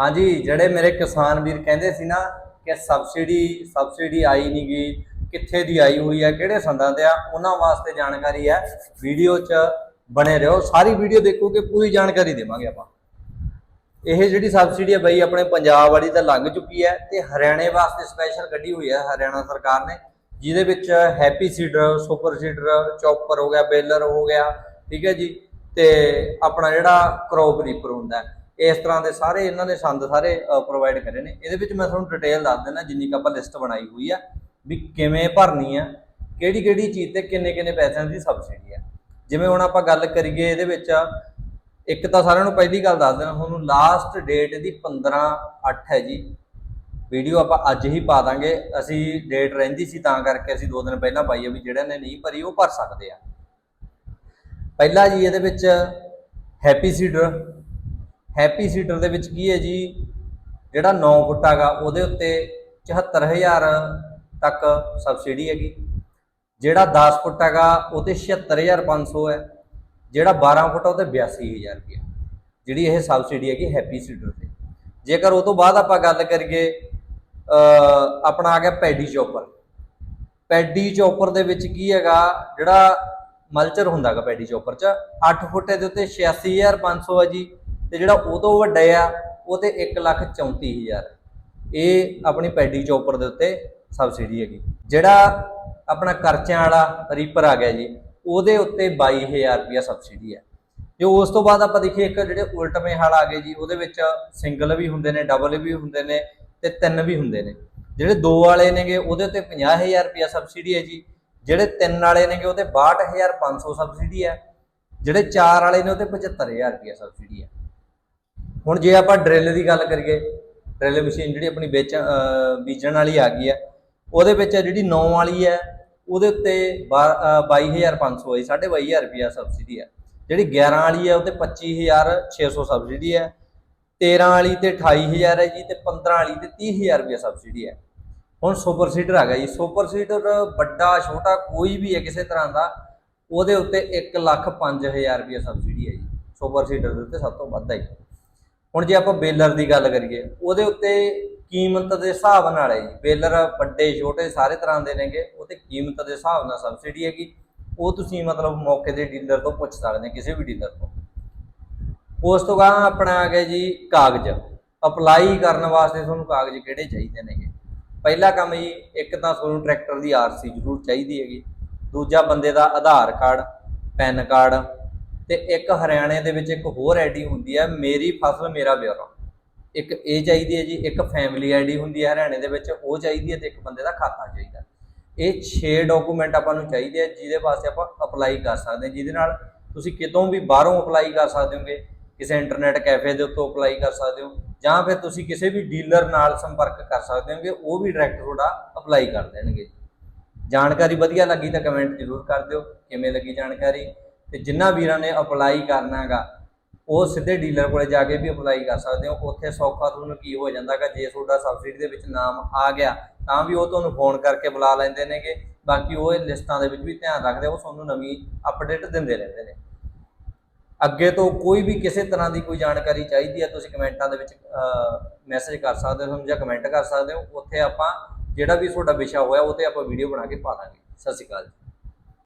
ਹਾਂਜੀ, ਜਿਹੜੇ ਮੇਰੇ ਕਿਸਾਨ ਵੀਰ ਕਹਿੰਦੇ ਸੀ ਨਾ ਕਿ ਸਬਸਿਡੀ ਸਬਸਿਡੀ ਆਈ ਨਹੀਂ ਗਈ ਕਿੱਥੇ ਦੀ ਆਈ ਹੋਈ ਹੈ ਕਿਹੜੇ ਸੰਦਾਂ ਤੇ ਆ, ਉਹਨਾਂ ਵਾਸਤੇ ਜਾਣਕਾਰੀ ਹੈ। ਵੀਡੀਓ 'ਚ ਬਣੇ ਰਹੋ, ਸਾਰੀ ਵੀਡੀਓ ਦੇਖੋਗੇ, ਪੂਰੀ ਜਾਣਕਾਰੀ ਦੇਵਾਂਗੇ ਆਪਾਂ। ਇਹ ਜਿਹੜੀ ਸਬਸਿਡੀ ਹੈ ਬਈ, ਆਪਣੇ ਪੰਜਾਬ ਵਾਲੀ ਤਾਂ ਲੰਘ ਚੁੱਕੀ ਹੈ ਤੇ ਹਰਿਆਣੇ ਵਾਸਤੇ ਸਪੈਸ਼ਲ ਕੱਢੀ ਹੋਈ ਹੈ, ਹਰਿਆਣਾ ਸਰਕਾਰ ਨੇ, ਜਿਹਦੇ ਵਿੱਚ happy seeder, super seeder, chopper ਹੋ ਗਿਆ, ਬੇਲਰ ਹੋ ਗਿਆ, ਠੀਕ ਹੈ ਜੀ, ਤੇ ਆਪਣਾ ਜਿਹੜਾ ਕ੍ਰੌਪ ਰੀਪਰ ਹੁੰਦਾ ਹੈ। ਇਸ ਤਰ੍ਹਾਂ ਦੇ ਸਾਰੇ ਇਹਨਾਂ ਨੇ ਸੰਦ ਸਾਰੇ ਪ੍ਰੋਵਾਈਡ ਕਰੇ ਨੇ। ਇਹਦੇ ਵਿੱਚ ਮੈਂ ਤੁਹਾਨੂੰ ਡਿਟੇਲ ਦੱਸ ਦਿੰਦਾ, ਜਿੰਨੀ ਕੁ ਆਪਾਂ ਲਿਸਟ ਬਣਾਈ ਹੋਈ ਆ, ਵੀ ਕਿਵੇਂ ਭਰਨੀ ਆ, ਕਿਹੜੀ ਕਿਹੜੀ ਚੀਜ਼ ਤੇ ਕਿੰਨੇ ਕਿੰਨੇ ਪੈਸਿਆਂ ਦੀ ਸਬਸਿਡੀ ਆ। ਜਿਵੇਂ ਹੁਣ ਆਪਾਂ ਗੱਲ ਕਰੀਏ ਇਹਦੇ ਵਿੱਚ, ਇੱਕ ਤਾਂ ਸਾਰਿਆਂ ਨੂੰ ਪਹਿਲੀ ਗੱਲ ਦੱਸ ਦੇਣਾ ਤੁਹਾਨੂੰ ਲਾਸਟ ਡੇਟ ਦੀ 15 8 ਹੈ ਜੀ। ਵੀਡੀਓ ਆਪਾਂ ਅੱਜ ਹੀ ਪਾ ਦਾਂਗੇ। ਅਸੀਂ ਡੇਟ ਰਹਿੰਦੀ ਸੀ ਤਾਂ ਕਰਕੇ ਅਸੀਂ ਦੋ ਦਿਨ ਪਹਿਲਾਂ ਪਾਈ ਆ ਵੀ ਜਿਹੜੇ ਨੇ ਨਹੀਂ ਭਰੀ, ਉਹ ਭਰ ਸਕਦੇ ਆ। ਪਹਿਲਾ ਜੀ ਇਹਦੇ ਵਿੱਚ ਹੈਪੀ ਸੀਡਰ ਹੈਪੀ ਸੀਟਰ ਦੇ ਵਿੱਚ ਕੀ ਹੈ ਜੀ? ਜਿਹੜਾ 9 ਫੁੱਟ ਹੈਗਾ, ਉਹਦੇ ਉੱਤੇ 74000 ਤੱਕ ਸਬਸਿਡੀ ਹੈਗੀ। ਜਿਹੜਾ 10 ਫੁੱਟ ਹੈਗਾ, ਉਹ ਤੇ 76500 ਹੈ। ਜਿਹੜਾ 12 ਫੁੱਟ ਆ, ਉਹ ਤੇ 82000 ਰੁਪਏ ਜਿਹੜੀ ਇਹ ਸਬਸਿਡੀ ਹੈਗੀ ਹੈਪੀ ਸੀਟਰ ਤੇ। ਜੇਕਰ ਉਹ ਤੋਂ ਬਾਅਦ ਆਪਾਂ ਗੱਲ ਕਰੀਏ ਆਪਣਾ ਆ ਗਿਆ ਪੈਡੀ ਚੋਪਰ। ਪੈਡੀ ਚੌਪਰ ਦੇ ਵਿੱਚ ਕੀ ਹੈਗਾ, ਜਿਹੜਾ ਮਲਚਰ ਹੁੰਦਾਗਾ ਪੈਡੀ ਚੋਪਰ ਚ 8 ਫੁੱਟ ਦੇ ਉੱਤੇ 86500 ਹੈ ਜੀ। ਤੇ ਜਿਹੜਾ ਉਹ ਤੋਂ ਵੱਡਾ ਆ, ਉਹ ਤੇ 134000 ਇਹ ਆਪਣੀ ਪੈਡੀ ਚੋਪਰ ਦੇ ਉੱਤੇ ਸਬਸਿਡੀ ਹੈਗੀ। ਜਿਹੜਾ ਆਪਣਾ ਕਰਚਿਆਂ ਵਾਲਾ ਰੀਪਰ ਆ ਗਿਆ ਜੀ, ਉਹਦੇ ਉੱਤੇ 22000 ਰੁਪਇਆ ਸਬਸਿਡੀ ਹੈ ਜੋ ਉਸ ਤੋਂ ਬਾਅਦ ਆਪਾਂ ਦੇਖੀਏ ਇੱਕ ਜਿਹੜੇ ਉਲਟਵੇਂ ਹਲ ਆ ਗਏ ਜੀ, ਉਹਦੇ ਵਿੱਚ ਸਿੰਗਲ ਵੀ ਹੁੰਦੇ ਨੇ ਡਬਲ ਵੀ ਹੁੰਦੇ ਨੇ ਤੇ ਤਿੰਨ ਵੀ ਹੁੰਦੇ ਨੇ। ਜਿਹੜੇ ਦੋ ਵਾਲੇ ਨੇਗੇ, ਉਹਦੇ ਉੱਤੇ 50000 ਰੁਪਇਆ ਸਬਸਿਡੀ ਹੈ ਜੀ। ਜਿਹੜੇ ਤਿੰਨ ਵਾਲੇ ਨੇਗੇ ਉਹਤੇ 62500 ਸਬਸਿਡੀ ਹੈ। ਜਿਹੜੇ ਚਾਰ ਵਾਲੇ ਨੇ ਉਹਤੇ 75000 ਰੁਪਇਆ ਸਬਸਿਡੀ ਹੈ। ਹੁਣ ਜੇ ਆਪਾਂ ਡਰਿਲ ਦੀ ਗੱਲ ਕਰੀਏ, ਡਰਿਲ ਮਸ਼ੀਨ ਜਿਹੜੀ ਆਪਣੀ ਵੇਚ ਅਹ ਬੀਜਣ ਵਾਲੀ ਆ ਗਈ ਹੈ, ਉਹਦੇ ਵਿੱਚ ਜਿਹੜੀ 9 ਵਾਲੀ ਹੈ, ਉਹਦੇ ਉੱਤੇ 22500 ਹੈ 22500 ਰੁਪਇਆ ਸਬਸਿਡੀ ਹੈ। ਜਿਹੜੀ 11 ਵਾਲੀ ਹੈ ਉਹਤੇ 25600 ਸਬਸਿਡੀ ਹੈ। 13 ਵਾਲੀ ਤੇ 28000 ਹੈ ਜੀ, ਤੇ 15 ਵਾਲੀ ਤੇ 30000 ਰੁਪਇਆ ਸਬਸਿਡੀ ਹੈ। ਹੁਣ ਸੁਪਰ ਸੀਡਰ ਆ ਗਿਆ ਜੀ। ਸੁਪਰ ਸੀਡਰ ਵੱਡਾ, ਛੋਟਾ ਕੋਈ ਵੀ ਹੈ ਕਿਸੇ ਤਰ੍ਹਾਂ ਦਾ, ਉਹਦੇ ਉੱਤੇ 1 ਲੱਖ 5000 ਰੁਪਇਆ ਸਬਸਿਡੀ ਹੈ ਜੀ। ਸੁਪਰ ਸੀਡਰ ਦੇ ਉੱਤੇ ਸਭ ਤੋਂ ਵੱਧ ਹੈ ਜੀ। ਹੁਣ ਜੇ ਆਪਾਂ ਬੇਲਰ ਦੀ ਗੱਲ ਕਰੀਏ, ਉਹਦੇ ਉੱਤੇ ਕੀਮਤ ਦੇ ਹਿਸਾਬ ਨਾਲ ਹੈ ਜੀ। ਬੇਲਰ ਵੱਡੇ, ਛੋਟੇ ਸਾਰੇ ਤਰ੍ਹਾਂ ਦੇ ਨੇਗੇ ਉਹਤੇ ਕੀਮਤ ਦੇ ਹਿਸਾਬ ਨਾਲ ਸਬਸਿਡੀ ਹੈਗੀ। ਉਹ ਤੁਸੀਂ ਮਤਲਬ ਮੌਕੇ ਦੇ ਡੀਲਰ ਤੋਂ ਪੁੱਛ ਸਕਦੇ ਹੋ, ਕਿਸੇ ਵੀ ਡੀਲਰ ਤੋਂ। ਉਸ ਤੋਂ ਬਾਅਦ ਆਪਣਾ ਆ ਗਿਆ ਜੀ ਕਾਗਜ਼। ਅਪਲਾਈ ਕਰਨ ਵਾਸਤੇ ਤੁਹਾਨੂੰ ਕਾਗਜ਼ ਕਿਹੜੇ ਚਾਹੀਦੇ ਨੇਗੇ? ਪਹਿਲਾ ਕੰਮ ਜੀ, ਇੱਕ ਤਾਂ ਤੁਹਾਨੂੰ ਟਰੈਕਟਰ ਦੀ ਆਰਸੀ ਜ਼ਰੂਰ ਚਾਹੀਦੀ ਹੈਗੀ। ਦੂਜਾ ਬੰਦੇ ਦਾ ਆਧਾਰ ਕਾਰਡ, ਪੈਨ ਕਾਰਡ ਤੇ ਇੱਕ ਹਰਿਆਣੇ ਦੇ ਵਿੱਚ ਇੱਕ ਹੋਰ ਆਈਡੀ ਹੁੰਦੀ ਹੈ, ਮੇਰੀ ਫਸਲ, ਮੇਰਾ ਬਿਊਰੋ ਇੱਕ ਇਹ ਚਾਹੀਦੀ ਹੈ ਜੀ, ਇੱਕ ਫੈਮਿਲੀ ਆਈਡੀ ਹੁੰਦੀ ਹੈ ਹਰਿਆਣੇ ਦੇ ਵਿੱਚ, ਉਹ ਚਾਹੀਦੀ ਹੈ ਤੇ ਇੱਕ ਬੰਦੇ ਦਾ ਖਾਤਾ ਚਾਹੀਦਾ ਇਹ 6 ਡਾਕੂਮੈਂਟ ਆਪਾਂ ਨੂੰ ਚਾਹੀਦੇ ਆ, ਜਿਹਦੇ ਵਾਸਤੇ ਆਪਾਂ ਅਪਲਾਈ ਕਰ ਸਕਦੇ ਹਾਂ। ਜਿਹਦੇ ਨਾਲ ਤੁਸੀਂ ਕਿਤੋਂ ਵੀ ਬਾਹਰੋਂ ਅਪਲਾਈ ਕਰ ਸਕਦੇ ਹੋਗੇ, ਕਿਸੇ ਇੰਟਰਨੈਟ ਕੈਫੇ ਦੇ ਉੱਤੋਂ ਅਪਲਾਈ ਕਰ ਸਕਦੇ ਹੋ, ਜਾਂ ਫਿਰ ਤੁਸੀਂ ਕਿਸੇ ਵੀ ਡੀਲਰ ਨਾਲ ਸੰਪਰਕ ਕਰ ਸਕਦੇ ਹੋਗੇ, ਉਹ ਵੀ ਡਾਇਰੈਕਟ ਤੁਹਾਡਾ ਅਪਲਾਈ ਕਰ ਦੇਣਗੇ। ਜਾਣਕਾਰੀ ਵਧੀਆ ਲੱਗੀ ਤਾਂ ਕਮੈਂਟ ਜ਼ਰੂਰ ਕਰ ਦਿਓ। ਕਿਵੇਂ ਲੱਗੀ ਜਾਣਕਾਰੀ? ਤੇ ਜਿਨ੍ਹਾਂ ਵੀਰਾਂ ਨੇ ਅਪਲਾਈ ਕਰਨਾ ਹੈਗਾ, ਉਹ ਸਿੱਧੇ ਡੀਲਰ ਕੋਲੇ ਜਾ ਕੇ ਵੀ ਅਪਲਾਈ ਕਰ ਸਕਦੇ ਹੋ। ਉੱਥੇ ਸੌਖਾ ਤੁਹਾਨੂੰ ਕੀ ਹੋ ਜਾਂਦਾਗਾ ਜੇ ਤੁਹਾਡਾ ਸਬਸਿਡੀ ਦੇ ਵਿੱਚ ਨਾਮ ਆ ਗਿਆ, ਤਾਂ ਵੀ ਉਹ ਤੁਹਾਨੂੰ ਫੋਨ ਕਰਕੇ ਬੁਲਾ ਲੈਂਦੇ ਨੇਗੇ। ਬਾਕੀ ਉਹ ਲਿਸਟਾਂ ਦੇ ਵਿੱਚ ਵੀ ਧਿਆਨ ਰੱਖਦੇ, ਉਹ ਤੁਹਾਨੂੰ ਨਵੀਂ ਅਪਡੇਟ ਦਿੰਦੇ ਰਹਿੰਦੇ ਨੇ। ਅੱਗੇ ਤੋਂ ਕੋਈ ਵੀ ਕਿਸੇ ਤਰ੍ਹਾਂ ਦੀ ਕੋਈ ਜਾਣਕਾਰੀ ਚਾਹੀਦੀ ਹੈ, ਤੁਸੀਂ ਕਮੈਂਟਾਂ ਦੇ ਵਿੱਚ ਮੈਸੇਜ ਕਰ ਸਕਦੇ ਹੋ ਜਾਂ ਕਮੈਂਟ ਕਰ ਸਕਦੇ ਹੋ। ਉੱਥੇ ਆਪਾਂ ਜਿਹੜਾ ਵੀ ਤੁਹਾਡਾ ਵਿਸ਼ਾ ਹੋਇਆ, ਉਹ ਤੇ ਆਪਾਂ ਵੀਡੀਓ ਬਣਾ ਕੇ ਪਾ ਦਾਂਗੇ। ਸਤਿ ਸ਼੍ਰੀ ਅਕਾਲ ਜੀ।